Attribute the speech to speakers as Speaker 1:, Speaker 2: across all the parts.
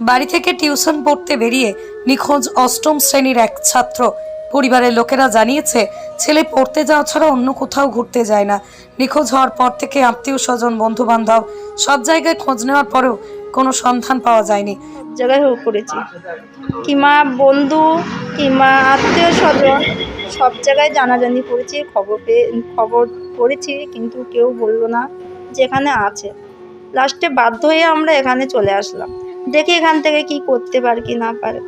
Speaker 1: বাড়ি থেকে টিউশন পড়তে বেরিয়ে নিখোঁজ অষ্টম শ্রেণির এক ছাত্র। পরিবারের লোকেরা জানিয়েছে, ছেলে পড়তে যাওয়া ছাড়া অন্য কোথাও ঘুরতে যায় না। নিখোঁজ হওয়ার পর থেকে আত্মীয় স্বজন বন্ধু বান্ধব সব জায়গায় খোঁজ নেওয়ার পরেও কোনো সন্ধান পাওয়া যায়নি।
Speaker 2: জায়গায় হয়ে পড়েছি কিংবা বন্ধু কিংবা আত্মীয় স্বজন, সব জায়গায় জানাজানি করেছি, খবর পেয়ে, খবর পড়েছি, কিন্তু কেউ বলল না যে এখানে আছে। লাস্টে বাধ্য হয়ে আমরা এখানে চলে আসলাম। দেখি এখান থেকে কি করতে পারে কি না পারে।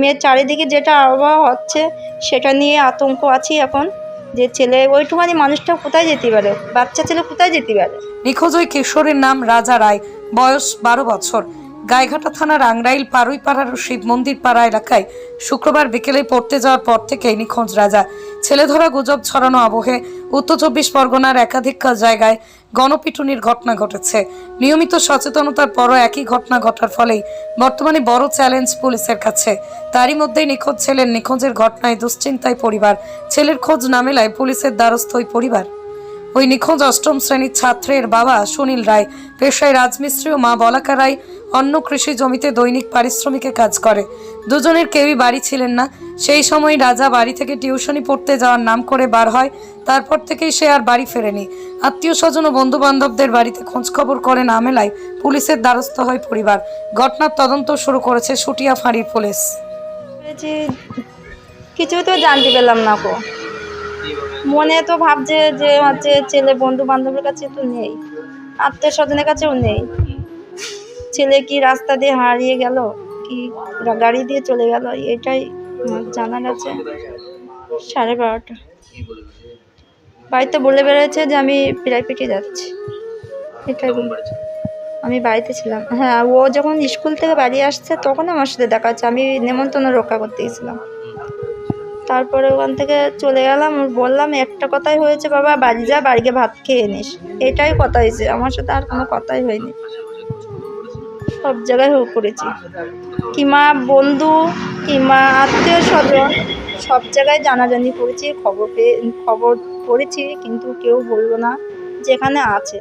Speaker 2: মেয়ের চারিদিকে যেটা আবহাওয়া হচ্ছে সেটা নিয়ে আতঙ্ক আছি এখন যে ছেলে ওইটুখানি মানুষটা কোথায় যেতে পারে? বাচ্চা ছেলে কোথায় যেতে পারে?
Speaker 1: নিখোঁজ ওই কিশোরের নাম রাজা রায় বয়স বারো বছর। গাইঘাটা থানার আংরাইল পারুই পাড়ার শিব মন্দির পাড়া এলাকায় শুক্রবার বিকেলে পড়তে যাওয়ার পর থেকেই নিখোঁজ রাজা। ছেলে ধরা গুজব ছড়ানো আবহে উত্তর চব্বিশ পরগনার একাধিক জায়গায় গণপিটুনির ঘটনা ঘটেছে। নিয়মিত সচেতনতার পরও একই ঘটনা ঘটার ফলেই বর্তমানে বড় চ্যালেঞ্জ পুলিশের কাছে। তারই মধ্যেই নিখোঁজ ছেলের নিখোঁজের ঘটনায় দুশ্চিন্তায় পরিবার। ছেলের খোঁজ না মেলায় পুলিশের দ্বারস্থ ওই পরিবার। ওই নিখোঁজ অষ্টম শ্রেণির ছাত্রের বাবা সুনীল রায়, পেশায় রাজমিস্ত্রি ও মা বলাকা রায় অন্য কৃষি জমিতে দৈনিক পারিশ্রমিকে কাজ করে। দুজনের কেউই বাড়ি ছিলেন না। সেই সময় রাজা বাড়ি থেকে টিউশনি পড়তে যাওয়ার নাম করে বার হয়। তারপর থেকেই সে আর বাড়ি ফেরেনি। আত্মীয় স্বজন ও বন্ধু বান্ধবদের বাড়িতে খোঁজখবর করে না মেলায় পুলিশের দ্বারস্থ হয় পরিবার। ঘটনার তদন্ত শুরু করেছে সুটিয়া ফাঁড়ির পুলিশ।
Speaker 2: কিছু তো জানতে পেলাম না কো মনে তো ভাবছে যে হচ্ছে ছেলে বন্ধু বান্ধবের কাছে তো নেই। আত্মীয় স্বজনের কাছেও নেই। ছেলে কি রাস্তা দিয়ে হারিয়ে গেল? কি গাড়ি দিয়ে চলে গেল? এটাই আমার জানা গেছে সাড়ে বারোটা। বাড়িতে বলে বেড়েছে যে আমি প্রাইভেটে যাচ্ছি। এটাই আমি বাড়িতে ছিলাম। হ্যাঁ ও যখন স্কুল থেকে বাড়ি আসছে তখন আমার সাথে দেখা হচ্ছে। আমি নেমন্তন্ন রক্ষা করতে গেছিলাম। তারপরে ওখান থেকে চলে গেলাম। বললাম, একটা কথাই হয়েছে বাবা, বাড়ি যা বাড়িকে ভাত খেয়ে নিস। এটাই কথা হয়েছে। আমার সাথে আর কোনো কথাই হয়নি। সব জায়গায় হয়ে পড়েছি। কিংবা বন্ধু কিংবা আত্মীয় স্বজন, সব জায়গায় জানাজানি করেছি, খবর পেয়ে, খবর করেছি কিন্তু কেউ বলল না যে এখানে আছে।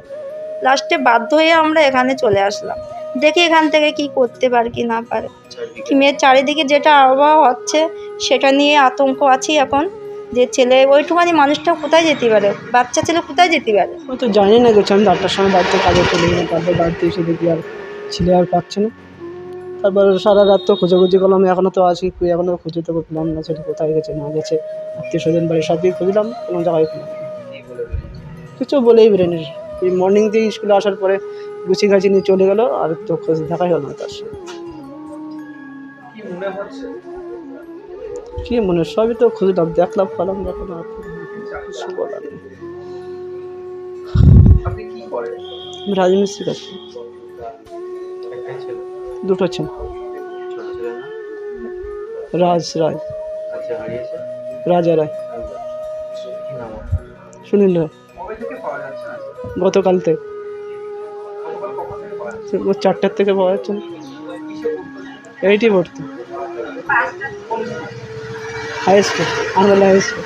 Speaker 2: লাস্টে বাধ্য হয়ে আমরা এখানে চলে আসলাম। দেখি এখান থেকে কি করতে পারে, কি না পারে। মেয়ের চারিদিকে যেটা আবহাওয়া হচ্ছে, সেটা নিয়ে আতঙ্ক আছি এখন। যে ছেলে, ওইটুখানি মানুষটা কোথায় যেতে পারে? বাচ্চা ছেলে কোথায় যেতে পারে?
Speaker 3: তো জানি না গেছি আমি সময় বাড়িতে কাজে চলে গেলাম, তারপর বাড়িতে এসে দেখি আর ছেলে আর পাচ্ছে না। তারপর সারা রাত তো খোঁজাখুঁজি করলাম এখনও তো আছি কই এখনও খুঁজে তো পেলাম না সেটা কোথায় গেছে না গেছে আত্মীয় স্বজন বাড়ি সব দিকে খুঁজলাম কোনো জায়গায় পেলাম না। কিছু বলেই বেরোনি এই মর্নিং দিয়ে স্কুলে আসার পরে গুছি গাছি নিয়ে চলে গেল আর তো খোঁজ দেখাই হলো না তার সঙ্গে কি মনে সবই তো খুঁজলাম দেখলাম পেলাম দেখলাম আর কিছু বলার আমি রাজমিস্ত্রি কাজ দুটো ছেলে। রাজ রায়
Speaker 4: আচ্ছা
Speaker 3: রাজা রায়? সুনীল রায়। গতকাল থেকে চারটার থেকে পাওয়া যাচ্ছে এইটি ভর্তি। High school Ananda high school